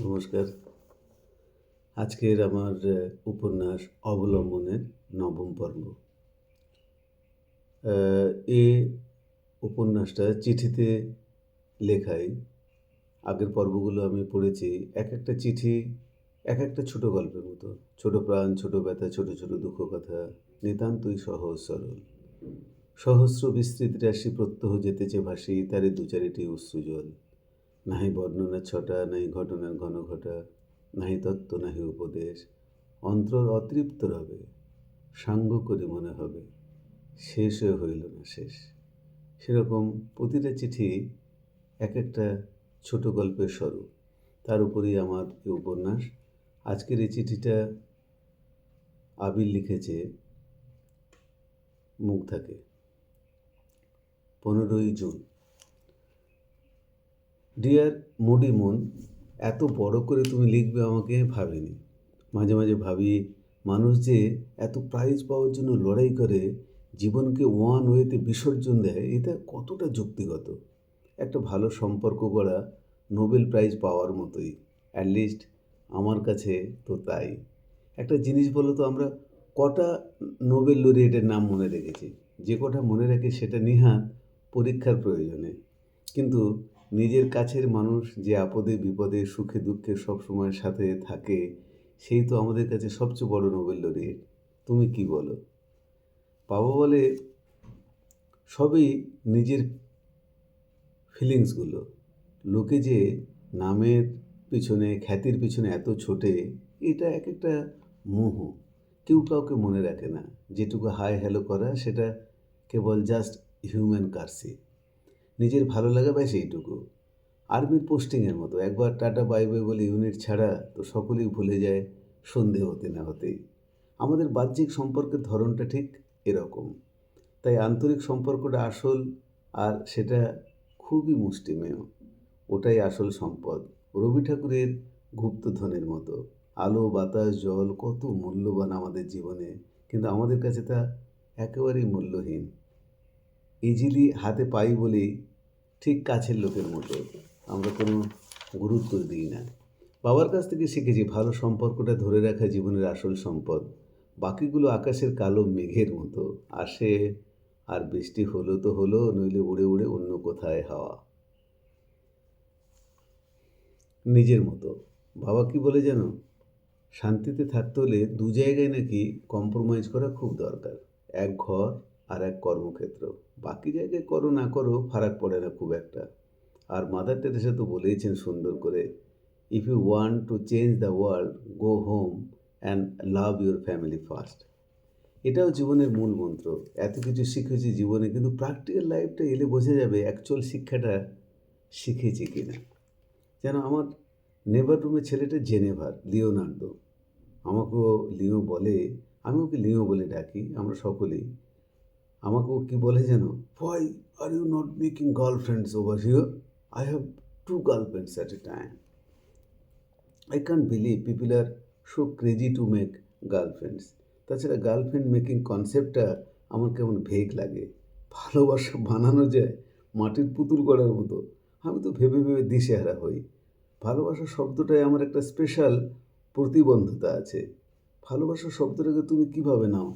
নমস্কার। আজকের আমার উপন্যাস অবলম্বনের নবম পর্ব। এ উপন্যাসটা চিঠিতে লেখাই। আগের পর্বগুলো আমি পড়েছি এক একটা চিঠি, এক একটা ছোট গল্পের মতো। ছোট প্রাণ, ছোট ব্যথা, ছোট ছোট দুঃখ কথা, নিতান্তই সহজ সরল। সহস্র বিস্তৃত রাশি প্রত্যহ যেতেছে ভাসি, তারে দু চারিটি অশ্রুজল। নাহি বর্ণনা ছটা, নাহি ঘটনার ঘন ঘটা, নাহি তত্ত্ব, নাহি উপদেশ। অন্তর অতৃপ্ত রবে, সাঙ্গ করে মনে হবে, শেষ হইল না শেষ। সেরকম প্রতিটা চিঠি এক একটা ছোট গল্পের স্বরূপ। তার উপরেই আমার এই উপন্যাস। আজকের এই চিঠিটা আবির লিখেছে মুগ্ধাকে। পনেরোই জুন। ডিয়ার মুডি মন এত বড় করে তুমি লিখবে আমাকে ভাবিনি। মাঝে মাঝে ভাবি, মানুষ যে এত প্রাইজ পাওয়ার জন্য লড়াই করে, জীবনকে ওয়ান ওয়েতে বিসর্জন দেয়, এটা কতটা যুক্তিগত? একটা ভালো সম্পর্ক গড়া নোবেল প্রাইজ পাওয়ার মতোই অ্যাটলিস্ট আমার কাছে তো তাই। একটা জিনিস বলো তো, আমরা কটা নোবেল লরিয়েটের নাম মনে রেখেছি? যে কটা মনে রাখি সেটা নিহাত পরীক্ষার প্রয়োজনে। কিন্তু নিজের কাছের মানুষ যে আপদে, বিপদে, সুখে, দুঃখে সবসময় সাথে থাকে, সেই তো আমাদের কাছে সবচেয়ে বড় নোবেল লরিয়েট। তুমি কি বলো? বাবা বলে, সবই নিজের ফিলিংসগুলো লোকে যে নামের পিছনে, খ্যাতির পিছনে এত ছোটে, এটা এক একটা মোহ। কেউ কাউকে মনে রাখে না। যেটুকু হাই হ্যালো করা, সেটা কেবল জাস্ট হিউম্যান কার্সি নিজের ভালো লাগা ব্যাস এইটুকু আর্মির পোস্টিংয়ের মতো, একবার টাটা, বাই বাই বলে ইউনিট ছাড়া তো সকলেই ভুলে যায় সন্ধে হতে না হতেই। আমাদের বাহ্যিক সম্পর্কের ধরনটা ঠিক এরকম। তাই আন্তরিক সম্পর্কটা আসল আর সেটা খুবই মুষ্টিমেয়। ওটাই আসল সম্পদ। রবি ঠাকুরের গুপ্তধনের মতো। আলো, বাতাস, জল কত মূল্যবান আমাদের জীবনে, কিন্তু আমাদের কাছে তা একেবারেই মূল্যহীন। ইজিলি হাতে পাই বলেই ঠিক কাছের লোকের মতো আমরা কোনো গুরুত্ব দিই না। বাবার কাছ থেকে শিখেছি ভালো সম্পর্কটা ধরে রাখা জীবনের আসল সম্পদ। বাকিগুলো আকাশের কালো মেঘের মতো। আসে আর বৃষ্টি হলো তো হলো, নইলে উড়ে উড়ে অন্য কোথায় হাওয়া। নিজের মতো। বাবা কি বলে যেন শান্তিতে থাকতে হলে দু জায়গায় নাকি কম্প্রোমাইজ করা খুব দরকার। এক ঘর আর এক কর্মক্ষেত্র। বাকি জায়গায় করো না করো, ফারাক পড়ে না খুব একটা। আর মাদার টেরেসা তো বলেইছেন সুন্দর করে if you want to change the world go home and love your family first এটাও জীবনের মূল মন্ত্র। এত কিছু শিখেছি জীবনে, কিন্তু প্র্যাকটিক্যাল লাইফটা এলে বোঝা যাবে অ্যাকচুয়াল শিক্ষাটা শিখেছি কি না যেন আমার নেভার রুমের ছেলেটা জেনেভার, লিওনার্দো। আমাকেও লিও বলে আমি ওকে লিও বলে ডাকি, আমরা সকলেই। আমাকেও কি বলে যেন why are you not making girlfriends over here I have two girlfriends at a time I can't believe people are so crazy to make girlfriends তাছাড়া গার্লফ্রেন্ড মেকিং কনসেপ্টটা আমার কেমন ভেগ লাগে। ভালোবাসা বানানো যায় মাটির পুতুল করার মতো। আমি তো ভেবে ভেবে দিশেহারা হই। ভালোবাসা শব্দটায় আমার একটা স্পেশাল প্রতিবন্ধতা আছে। ভালোবাসা শব্দটাকে তুমি কীভাবে নাও?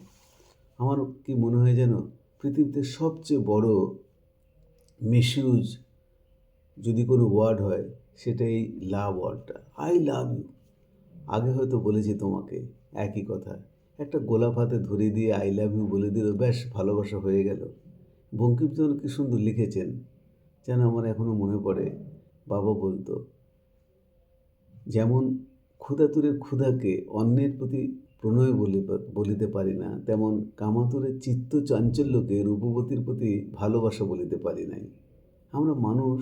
আমার কি মনে হয় যেন পৃথিবীতে সবচেয়ে বড় মিসইউজ যদি কোনো ওয়ার্ড হয় সেটা এই লাভ ওয়ার্ডটা। I love you. আগে হয়তো বলেছি তোমাকে একই কথা। একটা গোলাপ হাতে ধরিয়ে দিয়ে আই লাভ ইউ বলে দিল, ব্যাস, ভালোবাসা হয়ে গেল। বঙ্কিমচন্দ্র কি সুন্দর লিখেছেন, যেন আমার এখনও মনে পড়ে, বাবা বলতো, যেমন ক্ষুধাতুরের ক্ষুধাকে অন্যের প্রতি প্রণয় বলি বলিতে পারি না। তেমন কামাতুরের চিত্ত চাঞ্চল্যকে রূপবতীর প্রতি ভালোবাসা বলিতে পারি নাই। আমরা মানুষ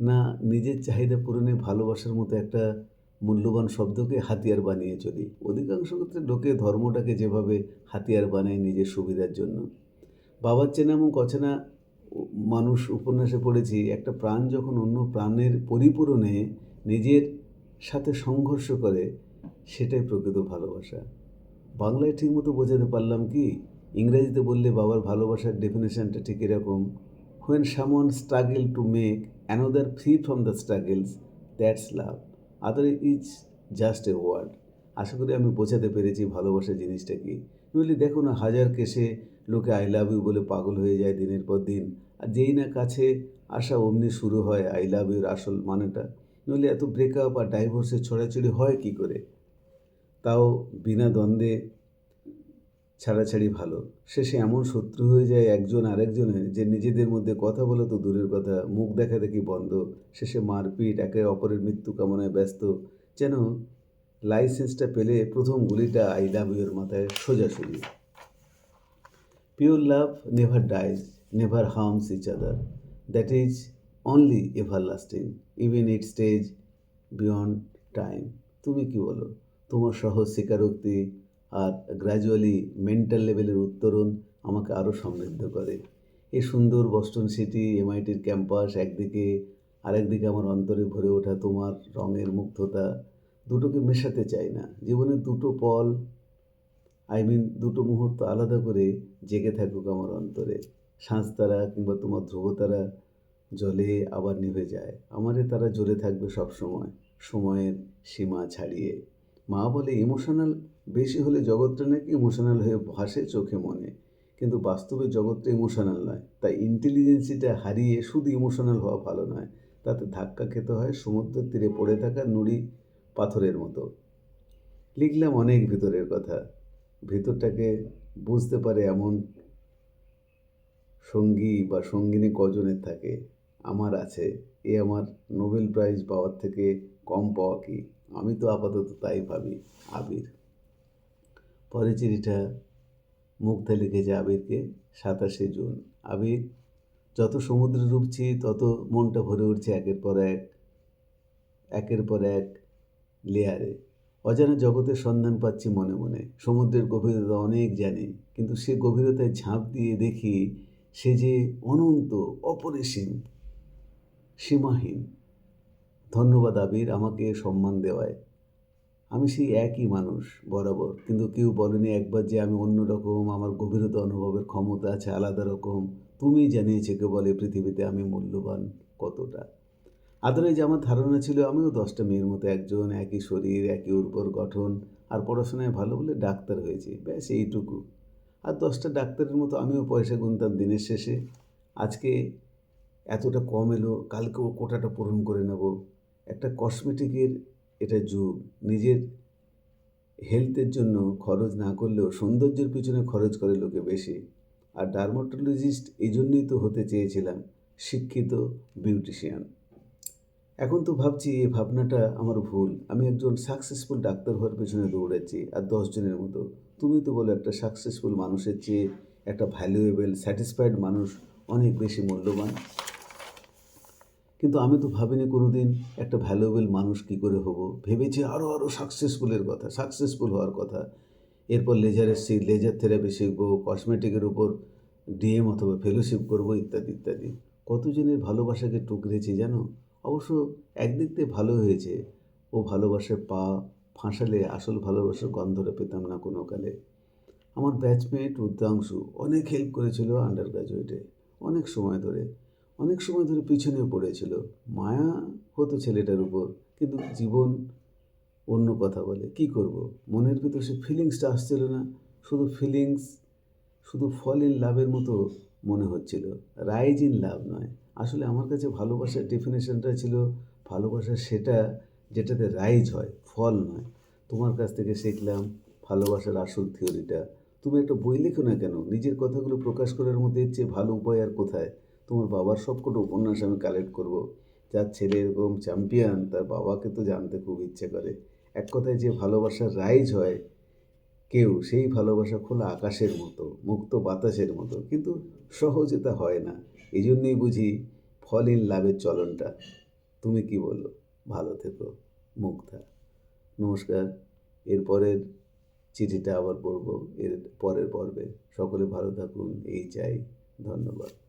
না নিজের চাহিদা পূরণে ভালোবাসার মতো একটা মূল্যবান শব্দকে হাতিয়ার বানিয়ে চলি। অধিকাংশ ক্ষেত্রে লোকে ধর্মটাকে যেভাবে হাতিয়ার বানায় নিজের সুবিধার জন্য। বাবার চেনা এবং অচেনা মানুষ উপন্যাসে পড়েছি, একটা প্রাণ যখন অন্য প্রাণের পরিপূরণে নিজের সাথে সংঘর্ষ করে সেটাই প্রকৃত ভালোবাসা। বাংলায় ঠিকমতো বোঝাতে পারলাম কি, ইংরেজিতে বললে বাবার ভালোবাসার ডেফিনেশনটা ঠিক এরকম when someone struggle to make another free from the struggles that's love other is just a word আশা করি আমি বোঝাতে পেরেছি ভালোবাসা জিনিসটা কি। নইলে দেখো না, হাজার কেসে লোকে আই লাভ ইউ বলে পাগল হয়ে যায় দিনের পর দিন। আর যেই না কাছে আসা অমনি শুরু হয় আই লাভ ইউর আসল মানেটা। নইলে এত ব্রেকআপ আর ডাইভোর্সের ছড়াছড়ি হয় কি করে? তাও বিনা দ্বন্দ্বে ছাড়াছাড়ি ভালো। শেষে এমন শত্রু হয়ে যায় একজন আরেকজনের যে নিজেদের মধ্যে কথা বলা তো দূরের কথা, মুখ দেখা দেখি বন্ধ। শেষে মারপিট, একে অপরের মৃত্যু কামনায় ব্যস্ত। যেন লাইসেন্সটা পেলে প্রথম গুলিটা আই লাভ ইউর মাথায় সোজাসুজি pure love never dies, never harms each other. That is only everlasting even it stage beyond time. তুমি কি বলো? তোমার সহজ স্বীকারোক্তি আর গ্র্যাজুয়ালি মেন্টাল লেভেলের উত্তরণ আমাকে আরও সমৃদ্ধ করে। এই সুন্দর বস্টন সিটি এমআইটির ক্যাম্পাস একদিকে আরেকদিকে আমার অন্তরে ভরে ওঠা তোমার রঙের মুগ্ধতা, দুটোকে মেশাতে চাই না। জীবনের দুটো পল আই মিন দুটো মুহূর্ত আলাদা করে জেগে থাকুক আমার অন্তরে। সাঁঝতারা কিংবা তোমার ধ্রুবতারা জলে আবার নিভে যায়। আমারে তারা জ্বলে থাকবে সব সময় সময়ের সীমা ছাড়িয়ে। মা বলে, ইমোশনাল বেশি হলে জগৎটা নাকি ইমোশনাল হয়ে ভাসে চোখে মনে। কিন্তু বাস্তবে জগৎটা ইমোশনাল নয়। তাই ইন্টেলিজেন্সিটা হারিয়ে শুধু ইমোশনাল হওয়া ভালো নয়। তাতে ধাক্কা খেতে হয় সমুদ্রের তীরে পড়ে থাকা নুড়ি পাথরের মতো। লিখলাম অনেক ভিতরের কথা। ভিতরটাকে বুঝতে পারে এমন সঙ্গী বা সঙ্গিনী কজনের থাকে। আমার আছে, এ আমার নোবেল প্রাইজ পাওয়ার থেকে কম পাওয়া কি? আমি তো আপাতত তাই ভাবি, আবির। পরে চিঠিটা মুগ্ধা লিখেছে আবিরকে সাতাশে জুন। আবির, যত সমুদ্রে ডুবছি, তত মনটা ভরে উঠছে একের পর এক, একের পর এক লেয়ারে। অজানা জগতের সন্ধান পাচ্ছি মনে মনে। সমুদ্রের গভীরতা অনেক জানি, কিন্তু সে গভীরতায় ঝাঁপ দিয়ে দেখি সে যে অনন্ত, অপরিসীম। সীমাহীন। ধন্যবাদ আবির আমাকে সম্মান দেওয়ায়। আমি সেই একই মানুষ, বরাবর। কিন্তু কেউ বলেনি একবার যে আমি অন্যরকম আমার গভীরতা অনুভবের ক্ষমতা আছে আলাদা রকম। তুমি জানিয়েছে কে বলে পৃথিবীতে আমি মূল্যবান কতটা। আদরে যে আমার ধারণা ছিল, আমিও দশটা মেয়ের মতো একজন, একই শরীর, একই উর্বর গঠন, আর পড়াশোনায় ভালো বলে ডাক্তার হয়েছে। ব্যাস, এইটুকু। আর দশটা ডাক্তারের মতো আমিও পয়সা গুনতাম দিনের শেষে। আজকে এতটা কম এলো কালকেও কোটাটা পূরণ করে নেব। একটা কসমেটিকের এটা যুগ। নিজের হেলথের জন্য খরচ না করলেও সৌন্দর্যের পিছনে খরচ করে লোকে বেশি। আর ডার্মাটোলজিস্ট এই জন্যই তো হতে চেয়েছিলাম, শিক্ষিত বিউটিশিয়ান এখন তো ভাবছি এই ভাবনাটা আমার ভুল। আমি একজন সাকসেসফুল ডাক্তার হওয়ার পেছনে দৌড়াচ্ছি, আর দশজনের মতো। তুমি তো বলো, একটা সাকসেসফুল মানুষের চেয়ে একটা ভ্যালুয়েবল স্যাটিসফাইড মানুষ অনেক বেশি মূল্যবান। কিন্তু আমি তো ভাবিনি কোনো দিন একটা ভ্যালুয়েবল মানুষ কী করে হব। ভেবেছি আরও আরও সাকসেসফুলের কথা সাকসেসফুল হওয়ার কথা। এরপর লেজারের শিখ লেজার থেরাপি শিখব কসমেটিকের উপর ডিএম অথবা ফেলোশিপ করব, ইত্যাদি ইত্যাদি। কতজনের ভালোবাসাকে টুকরেছি জানো? অবশ্য একদিক দিয়ে ভালো হয়েছে। ও ভালোবাসার পা ফাঁসালে আসল ভালোবাসার গন্ধটা পেতাম না কোনো কালে। আমার ব্যাচমেট রুদ্রাংশু অনেক হেল্প করেছিল আন্ডার গ্রাজুয়েটে অনেক সময় ধরে। অনেক সময় ধরে পিছনে পড়েছিল। মায়া হতো ছেলেটার উপর, কিন্তু জীবন অন্য কথা বলে। কি করব? মনের ভিতর সে ফিলিংসটা আসছিল না। শুধু ফিলিংস শুধু ফল ইন লাভের মতো মনে হচ্ছিল। রাইজ ইন লাভ নয়। আসলে আমার কাছে ভালোবাসার ডেফিনেশনটা ছিল, ভালোবাসা সেটা যেটাতে রাইজ হয় ফল নয়। তোমার কাছ থেকে শিখলাম ভালোবাসার আসল থিওরিটা তুমি একটা বই লেখো না কেন? নিজের কথাগুলো প্রকাশ করার মধ্যে এর চেয়ে ভালো উপায় আর কোথায়? তোমার বাবার সবকটা উপন্যাস আমি কালেক্ট করব। যার ছেলে এরকম চ্যাম্পিয়ন তার বাবাকে তো জানতে খুব ইচ্ছে করে। এক কথায় যে ভালোবাসার রাইজ হয়, কেউ সেই ভালোবাসা খোলা আকাশের মতো, মুক্ত বাতাসের মতো, কিন্তু সহজে তা হয় না। এই জন্যই বুঝি ফল ইন লাভের চলনটা। তুমি কি বলো ভালো থেকো মুগ্ধা নমস্কার। এরপরের চিঠিটা আবার পড়ব, এর পরের পর্বে। সকলে ভালো থাকুন, এই চাই, ধন্যবাদ।